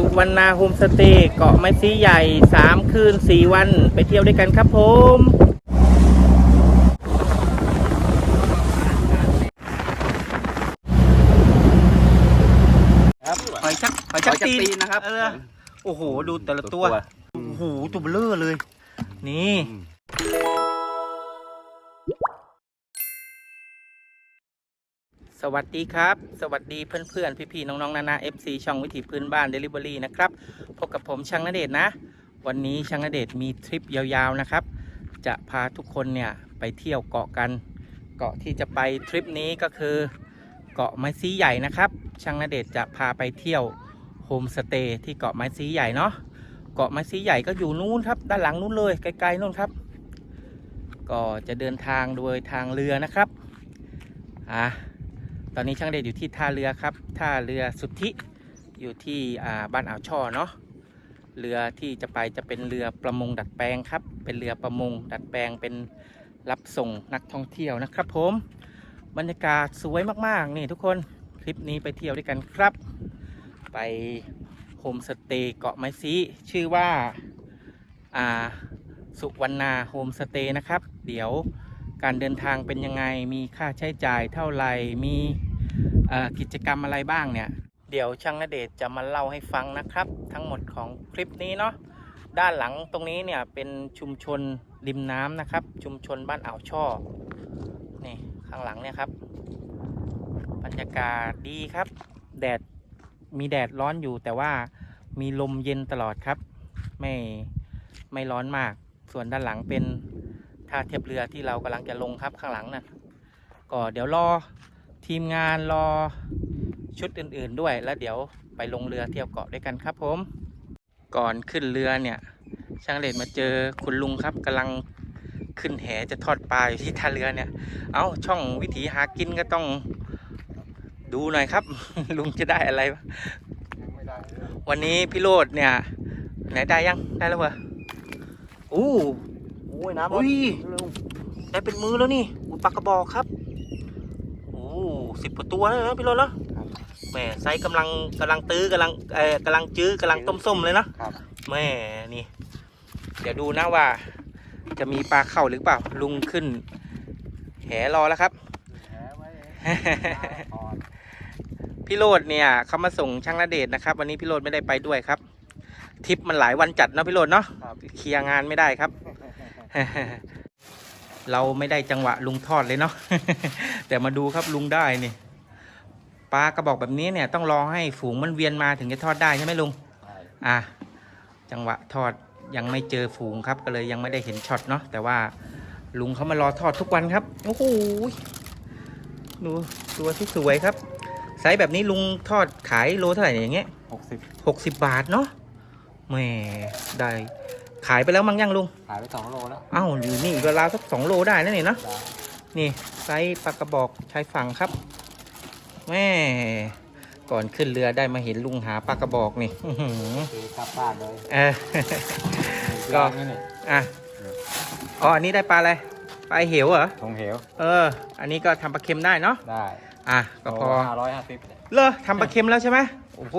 สุวรรณาโฮมสเตย์เกาะไม้ซีใหญ่ 3 คืน 4 วัน ไปเที่ยวด้วยกันครับผม ครับหอยชักหอยขชัอกจักตีตีนนนะครับ เออ โอ้โห ดูแต่ละตัว โอ้โห ตัวเบลอเลย นี่ สวัสดีครับ สวัสดีเพื่อนๆ พี่ๆ น้องๆ นานา FC ช่องวิถีพื้นบ้าน Delivery นะครับ พบกับผมช่างนเดชนะ วันนี้ช่างนเดชมีทริปยาวๆ นะครับ จะพาทุกคนเนี่ยไปเที่ยวเกาะกัน เกาะที่จะไปทริปนี้ก็คือ เกาะไม้ซีใหญ่นะครับ ช่างนเดชจะพาไปเที่ยวโฮมสเตย์ที่เกาะไม้ซีใหญ่เนาะ เกาะไม้ซีใหญ่ก็อยู่นู้นครับ ด้านหลังนู้นเลยไกลๆนู้นครับ ก็จะเดินทางโดยทางเรือนะครับ อ่า ตอนนี้ช่างเดชอยู่ที่ท่าเรือครับ ท่าเรือสุทธิอยู่ที่บ้านอ่าวช่อเนาะ เรือที่จะไปจะเป็นเรือประมงดัดแปลงครับ เป็นเรือประมงดัดแปลงเป็นรับส่งนักท่องเที่ยวนะครับผม บรรยากาศสวยมากๆนี่ทุกคน คลิปนี้ไปเที่ยวด้วยกันครับ ไปโฮมสเตย์เกาะไม้ซีชื่อว่า อ่า สุวรรณาโฮมสเตย์นะครับ เดี๋ยว การเดินทางเป็นยังไง มีค่าใช้จ่ายเท่าไหร่ มีกิจกรรมอะไรบ้างเนี่ย เดี๋ยวช่างนเดชจะมาเล่าให้ฟังนะครับ ทั้งหมดของคลิปนี้เนาะ ด้านหลังตรงนี้เนี่ยเป็นชุมชนริมน้ำนะครับ ชุมชนบ้านอ่าวช่อ นี่ข้างหลังเนี่ยครับ บรรยากาศดีครับ แดด มีแดดร้อนอยู่แต่ว่ามีลมเย็นตลอดครับ ไม่ ไม่ร้อนมาก ส่วนด้านหลังเป็น ท่าเทียบเรือที่เรากำลังจะลงครับข้างหลังน่ะก็เดี๋ยวรอทีมงานรอชุดอื่นๆด้วย แล้วเดี๋ยวไปลงเรือเที่ยวเกาะด้วยกันครับผม ก่อนขึ้นเรือเนี่ย ช่างเลดมาเจอคุณลุงครับกำลังขึ้นแหจะทอดปลาอยู่ที่ท่าเรือเนี่ย เอาช่องวิถีหากินก็ต้องดูหน่อยครับ ลุงจะได้อะไรวะวันนี้พี่โรดเนี่ย ไหนได้ยังได้แล้วเหรออู้ อ้ยน้ำอุ้ยได้เป็นมือแล้วนี่อุยปลากระบอกครับโอ้สิบกว่าตัวแล้วนะพี่โรดเนาะแหม่ไซส์กำลังกำลังตื้อกำลังเอ่อกำลังจื้อกำลังต้มส้มเลยเนาะครับแม่นี่ เดี๋ยวดูนะว่า จะมีปลาเข้าหรือเปล่าลุงขึ้น แหรอแล้วครับแหไว้พี่โรดเนี่ยเขามาส่งช่างนาเดชน์นะครับ วันนี้พี่โรดไม่ได้ไปด้วยครับทริปมันหลายวันจัดเนาะพี่โรดเนาะครับเคลียร์งานไม่ได้ครับ เราไม่ได้จังหวะลุงทอดเลยเนาะแต่มาดูครับลุงได้นี่ปลากระบอกแบบนี้เนี่ยต้องรอให้ฝูงมันเวียนมาถึงจะทอดได้ใช่ไหมลุงอะจังหวะทอดยังไม่เจอฝูงครับ ก็เลยยังไม่ได้เห็นช็อตเนาะแต่ว่าลุงเขามารอทอดทุกวันครับโอ้โหดูตัวที่สวยครับไซส์แบบนี้ลุงทอดขายโลเท่าไหร่เนี่ยอย่างเงี้ยหกสิบหกสิบบาทเนาะแหม่ได้ ขายไปแล้วมั้งยังลุง ขายไปสองโลแล้วเอ้าอยู่นี่อีกราวๆสักสองโลได้นะนี่เนาะนี่ไซส์ปลากระบอกชายฝั่งครับแม่ก่อนขึ้นเรือได้มาเห็นลุงหาปลากระบอกนี่อื้อหือคือกลับบ้านเลยเออก็นี่นี่อะอ๋ออันนี้ได้ปลาอะไรปลาเหวเหรอทงเหวเออ อันนี้ก็ทำปลาเค็มได้เนาะได้อะก็พอห้าร้อยห้าสิบเลอทำปลาเค็มแล้วใช่ไหมโอ้โห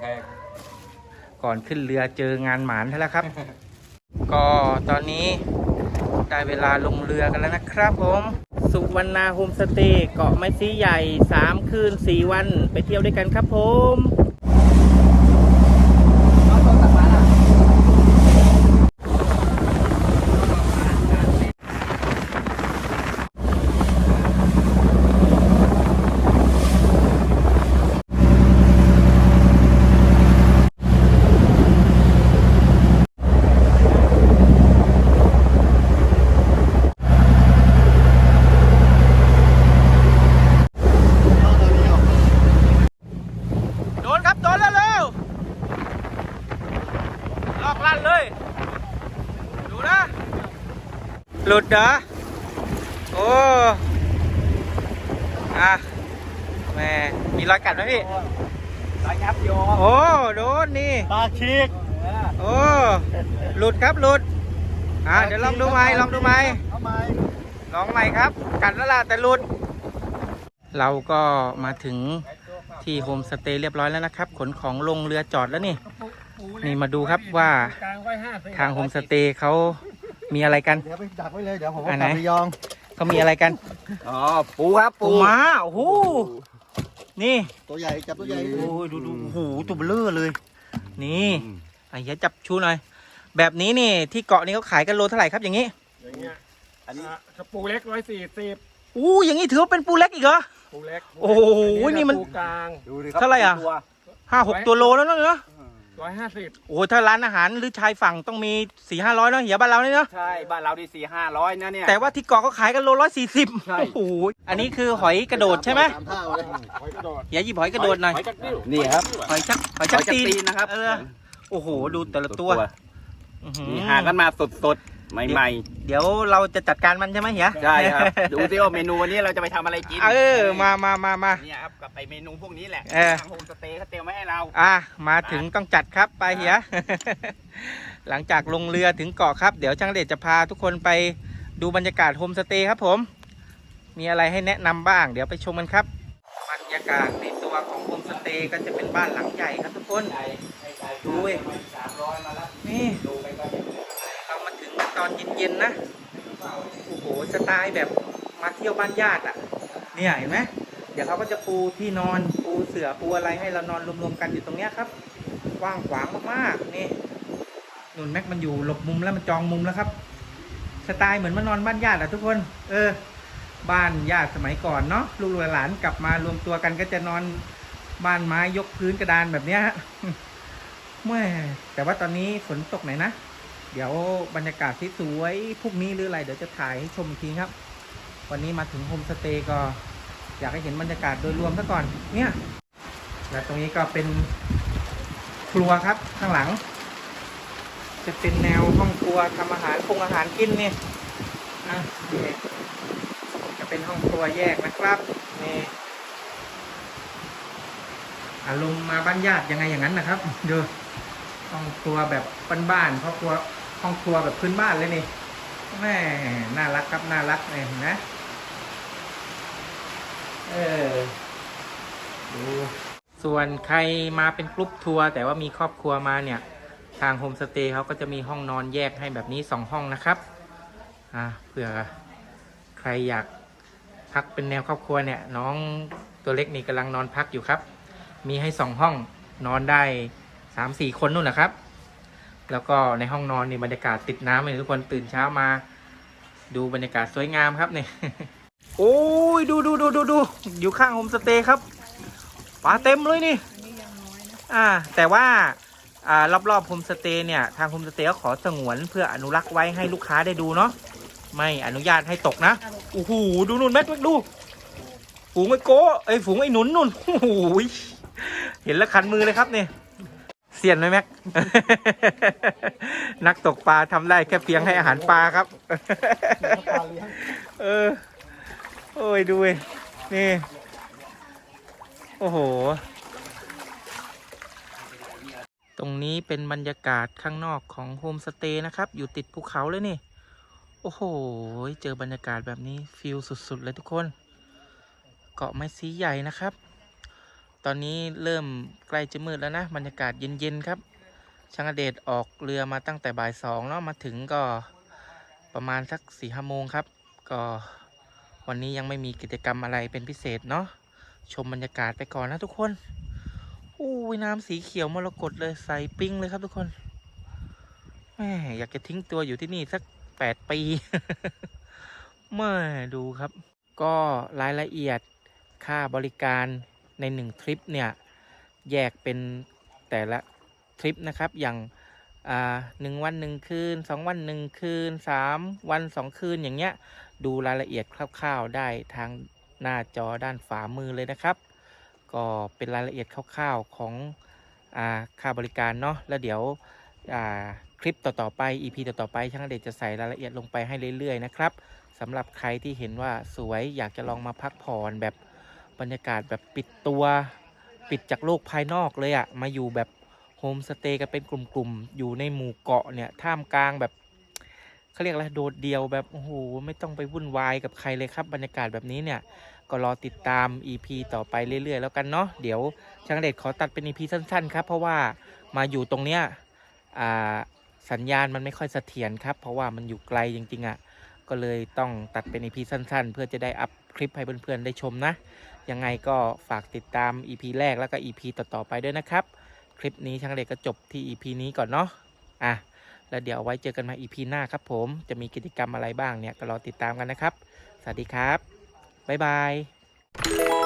แพง ก่อนขึ้นเรือเจองานหมานแล้วครับ ก็ตอนนี้ได้เวลาลงเรือกันแล้วนะครับผมสุวรรณาโฮมสเตย์เกาะไม้ซีใหญ่ 3 คืน 4 วัน ไปเที่ยวด้วยกันครับผม โดนครับ โดนแล้วเร็วลอกลั่นเลย ดูนะ หลุดเหรอ โอ้อะแม่มีรอยกัดไหมพี่ รอยยับโยโอ้โดนนี่ปลาชีกโอ้ หลุดครับหลุด อะเดี๋ยวลองดูไหมลองดูไหมทำไมลองใหม่ครับ กัดแล้วล่ะแต่หลุด เราก็มาถึงที่โฮมสเตย์เรียบร้อยแล้วนะครับ ขนของลงเรือจอดแล้วนี่ นี่มาดูครับว่าทางโฮมสเตย์เขา มีอะไรกัน เดี๋ยวไปดักไว้เลย เดี๋ยวผมอัเอานไหน กลับระยอง เขามีอะไรกัน อ๋อปูครับปูปูม้าโอ้โหนี่ตัวใหญ่จับตัวใหญ่โอ้ยดูดูโอ้โหตัวเบลอเลย นี่ไอ้เหี้ยจับชูหน่อย แบบนี้นี่ที่เกาะนี้เขาขายกันโลเท่าไหร่ครับอย่างนี้อย่างเงี้ยอันนี้อะกระปูเล็กร้อยสี่สิบอู้อย่างนี้ถือว่าเป็นปูเล็กอีกเหรอ ปูเล็กโอ้โหนี่มัน ปูกลางดูดิครับเท่าไหร่อะตัวห้าหกตัวโลแล้วเนาะ ร้อยห้าสิบโอ้โหถ้าร้านอาหารหรือชายฝั่งต้องมีสี่ห้าร้อยเนาะเหียบ้านเราเนี่ยเนาะใช่ บ้านเราดีสี่ห้าร้อยนะเนี่ย แต่ว่าที่เกาะเขาขายกันโลร้อยสี่สิบใช่ โอ้โหอันนี้คือหอยกระโดดใช่ไหมสามเท่าเลยหอยกระโดดเหียหยิบหอยกระโดดหน่อยหอยจักดิ้วนี่ครับ หอยชักหอยชักหอยจักตีนตีนนะครับเออโอ้โหดูแต่ละตัวอื้อหือนี่หากันมาสดๆ ใหม่เดี๋ยวเราจะจัดการมันใช่ไหมเหียๆ ใช่ครับ ดูสิว่าเมนูวันนี้เราจะไปทำอะไรกินเออมามามามา เนี่ยครับกับไอเมนูพวกนี้แหละเออ ทางโฮมสเตย์เขาเตรียมไว้ให้เรา อะมาถึงต้องจัดครับไปเหีย หลังจากลงเรือถึงเกาะครับ เดี๋ยวช่างเดชจะพาทุกคนไปดูบรรยากาศโฮมสเตย์ครับผม มีอะไรให้แนะนำบ้าง เดี๋ยวไปชมกันครับบรรยากาศในตัวของโฮมสเตย์ก็จะเป็นบ้านหลังใหญ่ครับทุกคน ดูเว้ยนี่เรามาถึงตอน เย็นนะโอ้โหสไตล์แบบมาเที่ยวบ้านญาติอะ เนี่ยเห็นไหมเดี๋ยวเขาก็จะปูที่นอนปูเสือปูอะไรให้เรานอนรวมๆกันอยู่ตรงเนี้ยครับกว้างขวางมากๆนี่นุ่นแม็กมันอยู่หลบมุมแล้วมันจองมุมแล้วครับสไตล์เหมือนมานอนบ้านญาติอะทุกคน เออ บ้านญาติสมัยก่อนเนาะลูกหลานกลับมารวมตัวกันก็จะนอนบ้านไม้ยกพื้นกระดานแบบเนี้ยฮะแม่แต่ว่าตอนนี้ฝนตกไหนนะ เดี๋ยวบรรยากาศที่สวยพรุ่งนี้หรืออะไรเดี๋ยวจะถ่ายให้ชมอีกทีครับ วันนี้มาถึงโฮมสเตย์ก็อยากให้เห็นบรรยากาศโดยรวมซะก่อน เนี่ย และตรงนี้ก็เป็นครัวครับข้างหลัง จะเป็นแนวห้องครัวทำอาหารปรุงอาหารกินเนี่ยอะนี่จะเป็นห้องครัวแยกนะครับนี่อารมณ์มาบ้านญาติยังไงอย่างนั้นนะครับดูห้องครัวแบบบ้านๆห้องครัว ห้องครัวแบบพื้นบ้านเลยนี่แม่น่ารักครับน่ารักเลยนไหมเออดูส่วนใครมาเป็นกรุ๊ปทัวร์แต่ว่ามีครอบครัวมาเนี่ย ทางโฮมสเตย์เขาก็จะมีห้องนอนแยกให้แบบนี้สองห้องนะครับอ่าเผื่อใครอยากพักเป็นแนวครอบครัวเนี่ย น้องตัวเล็กนี่กำลังนอนพักอยู่ครับ มีให้สองห้องนอนได้สามสี่คนนู่นนะครับ แล้วก็ในห้องนอนนี่บรรยากาศติดน้ำเลยทุกคนตื่นเช้ามา ดูบรรยากาศสวยงามครับเนี่ยโอ้ยดูดูดูดูดูอยู่ข้างโฮมสเตย์ครับปลาเต็มเลยนี่อ่า แต่ว่าอ่ารอบๆโฮมสเตย์เนี่ยทางโฮมสเตย์ก็ขอสงวนเพื่ออนุรักษ์ไว้ให้ลูกค้าได้ดูเนาะไม่อนุญาตให้ตกนะโอ้โหดูนุ่นแม็กแม็กดูฝูงไอ้โก้ไอ้ฝูงไอ้หนุนนุ่นโอ้โหเห็นแล้วคันมือเลยครับเนี่ย เสียนไหมแม็ก นักตกปลาทำได้แค่เพียงให้อาหารปลาครับ เออ โอ้ยดูยนี่ โอ้โห ตรงนี้เป็นบรรยากาศข้างนอกของโฮมสเตย์นะครับ อยู่ติดภูเขาเลยนี่ โอ้โห เจอบรรยากาศแบบนี้ฟิลสุด ๆ เลยทุกคน เกาะไม้สีใหญ่นะครับ ตอนนี้เริ่มใกล้จะมืดแล้วนะ บรรยากาศเย็นๆครับช่างอเดชออกเรือมาตั้งแต่บ่ายสองเนาะมาถึงก็ประมาณสักสี่ห้าโมงครับ ก็วันนี้ยังไม่มีกิจกรรมอะไรเป็นพิเศษเนาะชมบรรยากาศไปก่อนนะทุกคนอู้น้ำสีเขียวมรกตเลยใสปิ้งเลยครับทุกคนแม่อยากจะทิ้งตัวอยู่ที่นี่สักแปดปีแม่ดูครับ ก็รายละเอียดค่าบริการ ในหนึ่งทริปเนี่ยแยกเป็นแต่ละทริปนะครับอย่างหนึ่งวันหนึ่งคืนสองวันหนึ่งคืนสามวันสองคืนอย่างเงี้ยดูรายละเอียดคร่าวๆได้ทางหน้าจอด้านฝามือเลยนะครับ ก็เป็นรายละเอียดคร่าวๆของอค่าบริการเนาะแล้วเดี๋ยวคลิปต่อๆไป EP ต่อๆไปช่างเดชจะใส่รายละเอียดลงไปให้เรื่อยๆนะครับสำหรับใครที่เห็นว่าสวยอยากจะลองมาพักผ่อนแบบ บรรยากาศแบบปิดตัวปิดจากโลกภายนอกเลยอะมาอยู่แบบโฮมสเตย์กันเป็นกลุ่มๆ อยู่ในหมู่เกาะเนี่ยท่ามกลางแบบเขาเรียกอะไรโดดเดี่ยวแบบโอ้โหไม่ต้องไปวุ่นวายกับใครเลยครับ บรรยากาศแบบนี้เนี่ยก็รอติดตาม EP ต่อไปเรื่อยๆ แล้วกันเนาะเดี๋ยวช่างเดชขอตัดเป็น EP สั้นๆ ครับ เพราะว่ามาอยู่ตรงเนี้ยสัญญาณมันไม่ค่อยเสถียรครับ เพราะว่ามันอยู่ไกลจริงๆอะ่ะก็เลยต้องตัดเป็น EP สั้นๆ เพื่อจะได้อัพคลิปให้เพื่อนๆได้ชมนะยังไงก็ฝากติดตาม EP แรกแล้วก็ EP ต่อๆไปด้วยนะครับ คลิปนี้ช่างเด็กก็จบที่ EP นี้ก่อนเนาะอะแล้วเดี๋ยวไว้เจอกันมา EP หน้าครับผมจะมีกิจกรรมอะไรบ้างเนี่ยก็รอติดตามกันนะครับ สวัสดีครับบ๊ายบาย